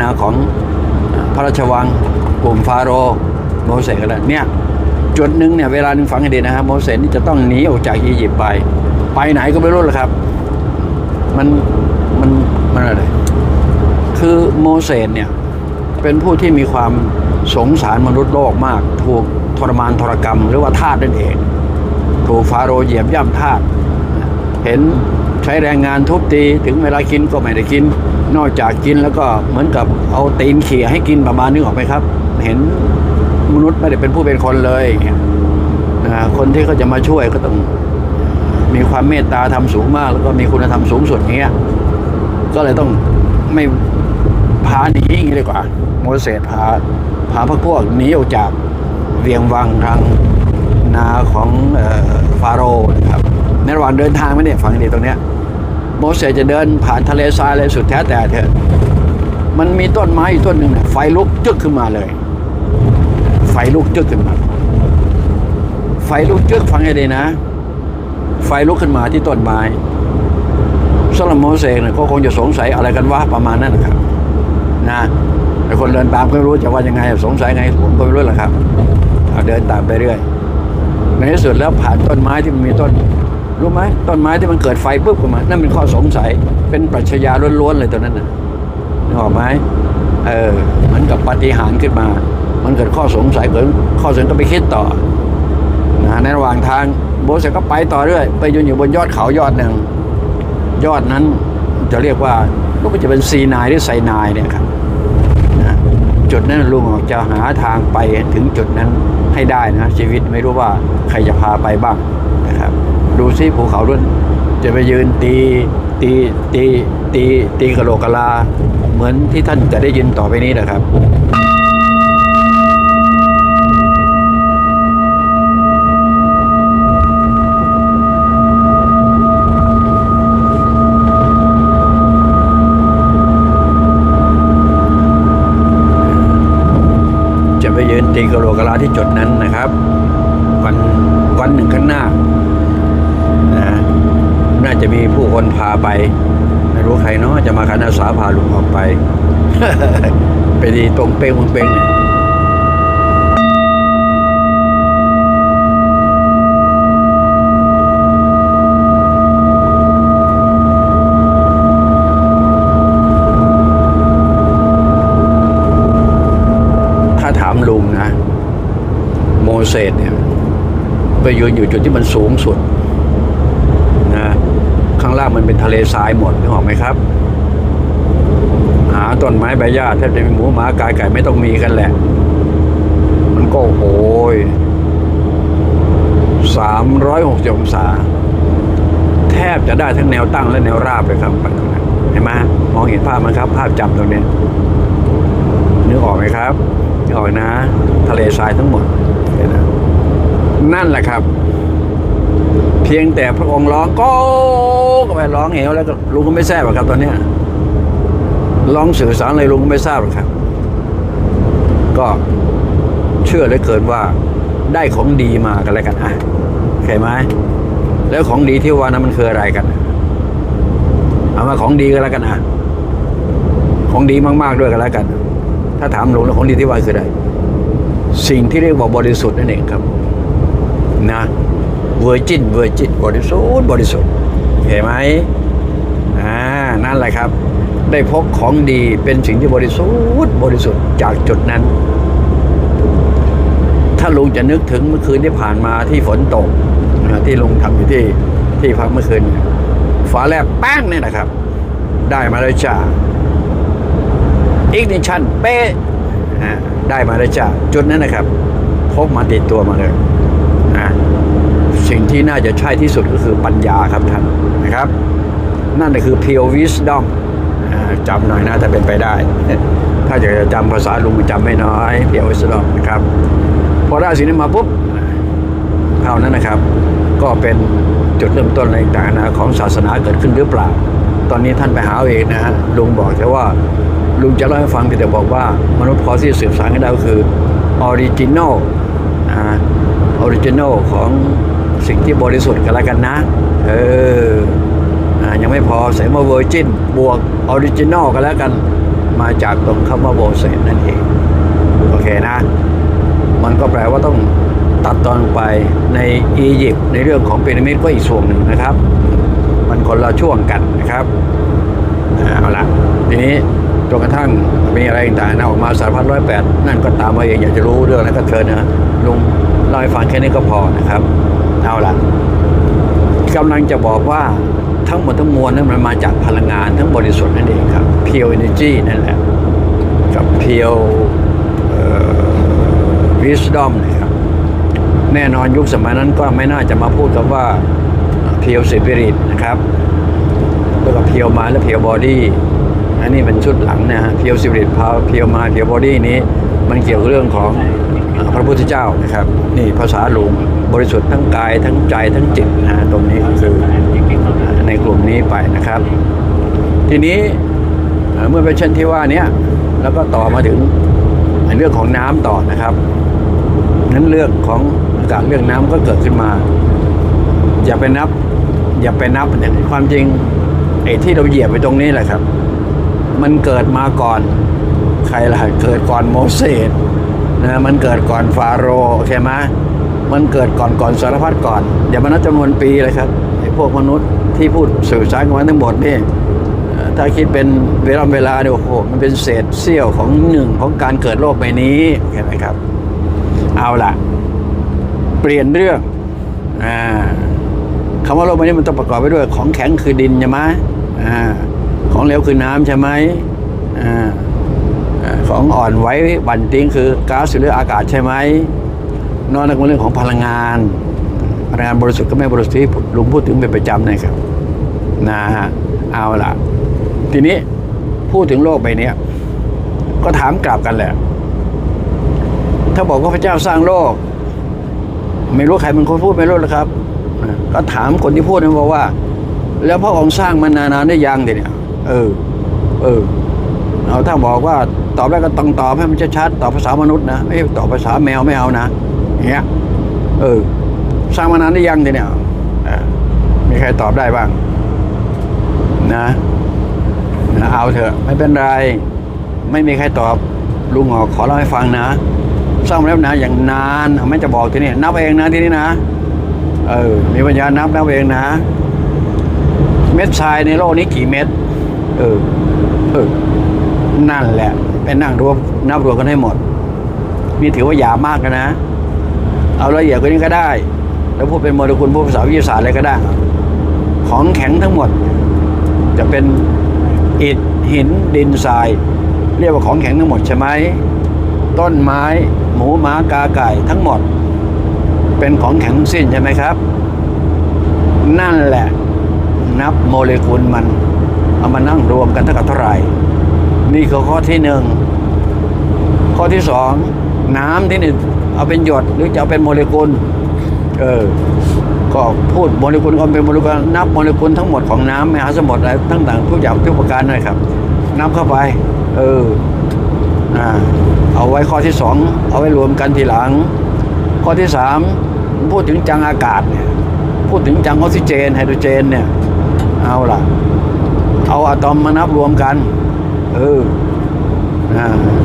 นาของพระราชวังกลุ่มฟาโรโมเสสกันแล้เนี่ยจุดหนึ่งเนี่ยเวลาหนึ่งฟังให้ดีนะครับโมเสสนี่จะต้องหนีออกจากอียิปต์ไป ไปไหนก็ไม่รู้หรอกครับ มันมันมันอะไร คือโมเสสเนี่ยเป็นผู้ที่มีความสงสารมนุษย์โลกมาก ถูกทรมานทรกรรม หรือว่าทาสนั่นเอง ถูกฟาโรเหยียบย่ำทาสเห็นใช้แรงงานทุบตีถึงเวลากินก็ไม่ได้กิน นอกจากกินแล้วก็เหมือนกับเอาตีนเขี่ยให้กินประมาณนึกออกไหมครับ เห็นมนุษย์ไม่ได้เป็นผู้เป็นคนเลยนะคนที่เขาจะมาช่วยก็ต้องมีความเมตตาทำสูงมาก แล้วก็มีคุณธรรมสูงสุดเงี้ย ก็เลยต้องไม่พาหนีอย่างนี้ดีกว่า โมเสสพาพาพวกพวกหนีออกจากเวียงวังทางนาของออฟาโรห์นะครับในระหว่างเดินทางไม่เนี่ยฝั่งนี้ตรงเนี้ย โมเสสจะเดินผ่านทะเลทรายอะไรสุดแท้แต่เถอะมันมีต้นไม้อีกต้นหนึ่งเนี่ยไฟลุกจึกขึ้นมาเลย ไฟลุกจึกขึ้นมา ไฟลุกจึกฟังให้ดีนะ ไฟลุกขึ้นมาที่ต้นไม้สำหรับโมเสสเนี่ยก็คงจะสงสัยอะไรกันว่าประมาณนั้นนะครับ นะแต่คนเดินตามก็ไม่รู้จะว่ายังไงสงสัยไงผมก็ไม่รู้แหละครับเเดินตามไปเรื่อยในที่สุดแล้วผ่านต้นไม้ที่มันมีต้น รู้ไหมต้นไม้ที่มันเกิดไฟปุ๊บขึ้นมา นั่นเป็นข้อสงสัย เป็นปรัชญาล้วนๆเลยตัวนั้นนะนึกออกไหมเออเหมือนกับปฏิหารขึ้นมา มันเกิดข้อสงสัยเกิดข้อสงสัยก็ไปคิดต่อนะในระหว่างทางโมเสก็ไปต่อเรื่อยไปจนอยู่บนยอดเขายอดหนึ่งยอดนั้นจะเรียกว่าก็จะเป็นซีนายหรือไซนายเนี่ยครับนะจุดนั้นลุงออกจะหาทางไปถึงจุดนั้นให้ได้นะชีวิตไม่รู้ว่าใครจะพาไปบ้าง ดูซิภูเขาล้วนจะไปยืนตีตีตีตีตีกะโหลกกะลา เหมือนที่ท่านจะได้ยินต่อไปนี้นะครับจะไปยืนตีกะโหลกกะลาที่จุดนั้นนะครับ วันวันหนึ่งข้างหน้า จะมีผู้คนพาไป ไม่รู้ใครเนาะจะมาคณะสาพาลุงออกไป ไปดีตรงเป้งมึงเป้งเนี่ยถ้าถามลุงนะโมเสสเนี่ยไปยืนอยู่จุดที่มันสูงสุดนะ ข้างล่างมันเป็นทะเลทรายหมดนึกออกไหมครับ หาต้นไม้ใบหญ้าแทบจะมีหมูหมากายไก่ไม่ต้องมีกันแหละ มันก็โอ้ยสามร้อยหกสิบองศา แทบจะได้ทั้งแนวตั้งและแนวราบเลยครับไปตรงนั้นเห็นไหมมองเห็นภาพไหมครับ ภาพจำตรงนี้นึกออกไหมครับนึกออกนะ ทะเลทรายทั้งหมดนั่นแหละครับ เพียงแต่พระองค์ร้องก้ก็ไปร้องเหวแล้วก็ลุงก็ไม่แซ่บหรอกครับตอนเนี้ยลองสื่อสารอะไรลุงก็ไม่ทราบหรอกครับ ก็เชื่อเลือเกินว่าได้ของดีมากันแล้วกันอะเข้าไหมแล้วของดีที่ว่านั้นมันคืออะไรกัน เอามาของดีกันแล้วกันอะของดีมากๆด้วยกันแล้วกัน ถ้าถามลุงแล้วของดีที่ว่าคืออะไรสิ่งที่เรียกว่าบริสุทธิ์นั่นเองครับ นะ เวอร์จินเวอร์จินบริสุทธิ์บริสุทธิ์เห็นไหมอ่านั่นแหละครับ ได้พบของดีเป็นสิ่งที่บริสุทธิ์บริสุทธิ์จากจุดนั้น ถ้าลุงจะนึกถึงเมื่อคืนที่ผ่านมาที่ฝนตกนะที่ลุงทำอยู่ที่ที่พักเมื่อคืนเนี่ยฟ้าแลบแป้งเนี่ยนะครับ ได้มาแล้วจ้าอีกนิชันเป๊ะได้มาแล้วจ้าจุดนั้นนะครับพกมาติดตัวมาเลย สิ่งที่น่าจะใช่ที่สุดก็คือปัญญาครับท่านนะครับ นั่นคือ pure wisdom อ่าจำหน่อยนะถ้าเป็นไปได้ ถ้าอยากจะจำภาษาลุงจำไม่น้อย pure wisdom นะครับ พอได้สิ่งนี้มาปุ๊บเท่านั้นนะครับ ก็เป็นจุดเริ่มต้นในต่างๆนาของศาสนาเกิดขึ้นหรือเปล่า ตอนนี้ท่านไปหาเองนะฮะลุงบอกแค่ว่าลุงจะเล่าให้ฟังแต่บอกว่ามนุษย์พอที่จะสืบสานกันได้ก็คือออริจินอลออริจินอลของ สิ่งที่บริสุทธิ์กันแล้วกันนะเอออยังไม่พอใส่มาเวอร์จินบวกออริจินอลกันแล้วกัน มาจากตรงคำว่าโบเซนนั่นเอง โอเคนะ มันก็แปลว่าต้องตัดตอนไปในอียิปต์ในเรื่องของพีระมิดก็อีกส่วนหนึ่งนะครับ มันคนละช่วงกันนะครับเอาละทีนี้จนกระทั่งมีอะไรต่างๆนะออกมาสารพัดร้อยแปดนั่นก็ตามมาเองอยากจะรู้เรื่องนั้นก็เชิญนะลุงเล่าให้ฟังแค่นี้ก็พอนะครับ เอาละกำลังจะบอกว่าทั้งหมดทั้งมวลนั้นมันมาจากพลังงานทั้งบริสุทธิ์นั่นเองครับ pure energy นั่นแหละกับ pure เอ่อ wisdom นะครับแน่นอนยุคสมัยนั้นก็ไม่น่าจะมาพูดกับว่า pure spirit นะครับแล้วก็ pure mind และ pure body อันนี้เป็นชุดหลังนะฮะ pure spirit pure mind pure body นี้ มันเกี่ยวกับเรื่องของ พระพุทธเจ้านะครับ นี่ภาษาหลวงบริสุทธิ์ทั้งกายทั้งใจทั้งจิตนะตรงนี้คือในกลุ่มนี้ไปนะครับ ทีนี้เมื่อเป็นเช่นที่ว่าเนี้ยแล้วก็ต่อมาถึงเรื่องของน้ำต่อนะครับนั้นเรื่องของอากาศเรื่องน้ำก็เกิดขึ้นมา อย่าไปนับ อย่าไปนับเนี่ยความจริงไอ้ที่เราเหยียบไปตรงนี้แหละครับ มันเกิดมาก่อน ใครล่ะเกิดก่อนโมเสส นะมันเกิดก่อนฟาโรห์ใช่ไหมมันเกิดก่อนก่อนสารพัดก่อนอย่ามานับจำนวนปีเลยครับไอ้พวกมนุษย์ที่พูดสื่อสารกันมาทั้งหมดนี่ถ้าคิดเป็นเวลาเวลาเนี่ยโอ้โหมันเป็นเศษเสี้ยวของหนึ่งของการเกิดโลกใบนี้เห็นไหมครับ เอาล่ะ เปลี่ยนเรื่องอ่าคำว่าโลกใบนี้มันต้องประกอบไปด้วย ของแข็งคือดินใช่ไหมอ่าของเหลวคือน้ำใช่ไหมอ่า ของอ่อนไว้บันติ้งคือก๊าซหรืออากาศใช่ไหมนอกจากเรื่องของพลังงานพลังงานบริสุทธิ์ก็ไม่บริสุทธิ์ลุงพูดถึงเป็นประจำนะครับนะฮะเอาล่ะ ทีนี้พูดถึงโลกใบเนี้ยก็ถามกลับกันแหละ ถ้าบอกว่าพระเจ้าสร้างโลก ไม่รู้ใครเป็นคนพูดไม่รู้แล้วครับก็ถามคนที่พูดนะบอกว่า แล้วพระองค์สร้างมันนานๆได้ยังเดี๋ยวนี้เออ เออ เอาถ้าบอกว่าตอบได้ก็ต้องตอบให้มันชัดๆตอบภาษามนุษย์นะไม่ตอบภาษาแมวไม่เอานะอย่างเงี้ยเออสร้างมานานได้ยังเดี๋ยวนี้อ่ามีใครตอบได้บ้าง นะนะเอาเถอะไม่เป็นไร ไม่มีใครตอบลุงหอขอเล่าให้ฟังนะสร้างมาแล้วนะอย่างนานไม่จะบอกที่นี่นับเองนะที่นี่นะเออมีปัญญานับนับเองนะ เม็ดทรายในโลกนี้กี่เม็ดเออเออ นั่นแหละไปนั่งรวมนับรวมกันให้หมด นี่ถือว่าหยามากนะ เอาละเอียดกว่านี้ก็ได้ แล้วพูดเป็นโมเลกุลพูดภาษาวิทยาศาสตร์อะไรก็ได้ ของแข็งทั้งหมด จะเป็นอิฐหินดินทราย เรียกว่าของแข็งทั้งหมดใช่ไหมต้นไม้ หมูหมากาไก่ทั้งหมด เป็นของแข็งทั้งสิ้นใช่ไหมครับ นั่นแหละนับโมเลกุลมัน เอามานั่งรวมกันเท่ากับเท่าไหร่ นี่คือข้อที่หนึ่งข้อที่สองน้ำที่หนี่งเอาเป็นหยดหรือจะเอาเป็นโมเลกุล เออก็พูดโมเลกุลก็เป็นโมเลกุลนับโมเลกุลทั้งหมดของน้ำมหาสมุทรอะไรทั้งต่างทุกอย่างทุกประการเลยครับ นับเข้าไป เอออ่าเอาไว้ข้อที่สองเอาไว้รวมกันทีหลัง ข้อที่สามพูดถึงจังอากาศเนี่ยพูดถึงจังออกซิเจนไฮโดรเจนเนี่ยเอาล่ะ เอาอะตอมมานับรวมกัน เออ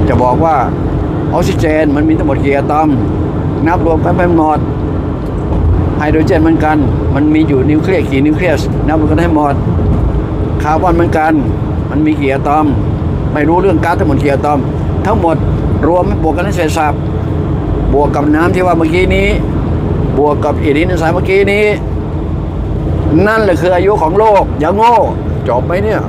จะบอกว่าออกซิเจนมันมีทั้งหมดกี่อะตอม นับรวมกันเป็นหมดไฮโดรเจนเหมือนกัน มันมีอยู่นิวเคลียสกี่นิวเคลียสนับรวมกันให้หมดคาร์บอนเหมือนกัน มันมีกี่อะตอม ไม่รู้เรื่องก๊าซทั้งหมดกี่อะตอม ทั้งหมดรวมบวกกันให้เสร็จสับบวกกับน้ำที่ว่าเมื่อกี้นี้ บวกกับอิฐหินทรายเมื่อกี้นี้ นั่นแหละคืออายุของโลก อย่าโง่จบไหมเนี่ย